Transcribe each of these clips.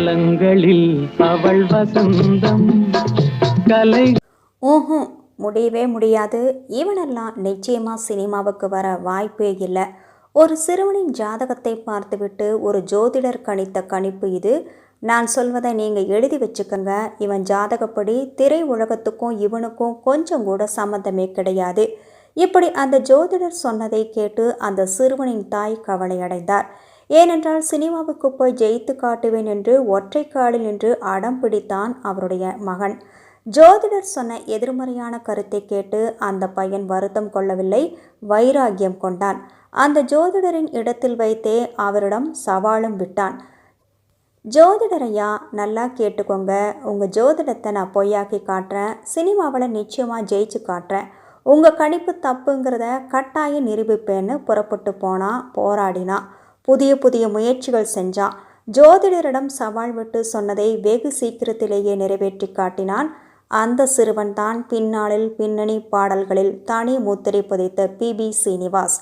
காலங்களில் அவள் வசந்தம் கலை ஓஹோ முடியவே முடியாது. இவனெல்லாம் நிச்சயமாக சினிமாவுக்கு வர வாய்ப்பே இல்லை. ஒரு சிறுவனின் ஜாதகத்தை பார்த்துவிட்டு ஒரு ஜோதிடர் கணித்த கணிப்பு இது. நான் சொல்வதை நீங்கள் எழுதி வச்சுக்கோங்க. இவன் ஜாதகப்படி திரை உலகத்துக்கும் இவனுக்கும் கொஞ்சம் கூட சம்மந்தமே கிடையாது. இப்படி அந்த ஜோதிடர் சொன்னதை கேட்டு அந்த சிறுவனின் தாய் கவலையடைந்தார். ஏனென்றால் சினிமாவுக்கு போய் ஜெயித்து காட்டுவேன் என்று ஒற்றை காலில் நின்று அடம் பிடித்தான் அவருடைய மகன். ஜோதிடர் சொன்ன எதிர்மறையான கருத்தை கேட்டு அந்த பையன் வருத்தம் கொள்ளவில்லை வைராகியம் கொண்டான். அந்த ஜோதிடரின் இடத்தில் வைத்தே அவரிடம் சவாலும் விட்டான். ஜோதிடரையா நல்லா கேட்டுக்கோங்க. உங்கள் ஜோதிடத்தை நான் பொய்யாக்கி காட்டுறேன். சினிமாவில் நிச்சயமாக ஜெயிச்சு காட்டுறேன். உங்கள் கணிப்பு தப்புங்கிறத கட்டாயம் நிரூபிப்பேன்னு புறப்பட்டு போனால் போராடினான் புதிய புதிய முயற்சிகள் செஞ்சான் ஜோதிடரிடம் சவால் விட்டு சொன்னதை வெகு சீக்கிரத்திலேயே நிறைவேற்றி காட்டினான். அந்த சிறுவன் தான் பின்னாளில் பின்னணி பாடல்களில் தனி முத்திரை புதைத்த பிபி சீனிவாஸ்.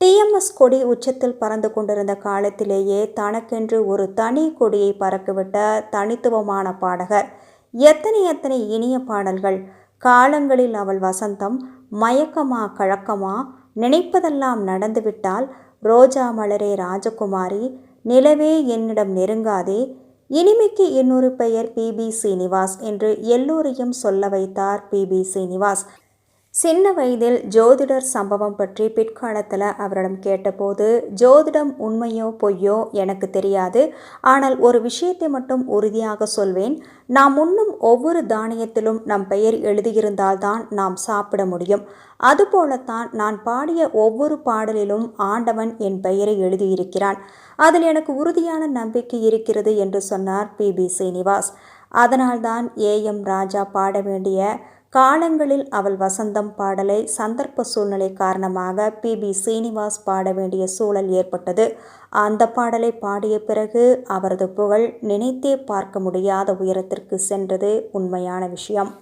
டிஎம்எஸ் கொடி உச்சத்தில் பறந்து கொண்டிருந்த காலத்திலேயே தனக்கென்று ஒரு தனி கொடியை பறக்கவிட்ட தனித்துவமான பாடகர். எத்தனை எத்தனை இனிய பாடல்கள். காலங்களில் அவள் வசந்தம் மயக்கமா கழக்கமா நினைப்பதெல்லாம் நடந்துவிட்டால் ரோஜா மலரே ராஜகுமாரி நிலவே என்னிடம் நெருங்காதே இனிமைக்கு இன்னொரு பெயர் பிபி சீனிவாஸ் என்று எல்லோரையும் சொல்ல வைத்தார் பிபி சீனிவாஸ். சின்ன வயதில் ஜோதிடர் சம்பவம் பற்றி பிற்காலத்தில் அவரிடம் கேட்டபோது ஜோதிடம் உண்மையோ பொய்யோ எனக்கு தெரியாது. ஆனால் ஒரு விஷயத்தை மட்டும் உறுதியாக சொல்வேன். நாம் உண்ணும் ஒவ்வொரு தானியத்திலும் நம் பெயர் எழுதியிருந்தால்தான் நாம் சாப்பிட முடியும். அதுபோலத்தான் நான் பாடிய ஒவ்வொரு பாடலிலும் ஆண்டவன் என் பெயரை எழுதியிருக்கிறான். அதில் எனக்கு உறுதியான நம்பிக்கை இருக்கிறது என்று சொன்னார் பி. பி. சீனிவாஸ். அதனால்தான் ஏ. எம். ராஜா பாட வேண்டிய காலங்களில் அவள் வசந்தம் பாடலை சந்தர்ப்ப சூழ்நிலை காரணமாக பி. பி. சீனிவாஸ் பாட வேண்டிய சூழல் ஏற்பட்டது. அந்த பாடலை பாடிய பிறகு அவரது புகழ் நினைத்தே பார்க்க முடியாத உயரத்திற்கு சென்றது உண்மையான விஷயம்.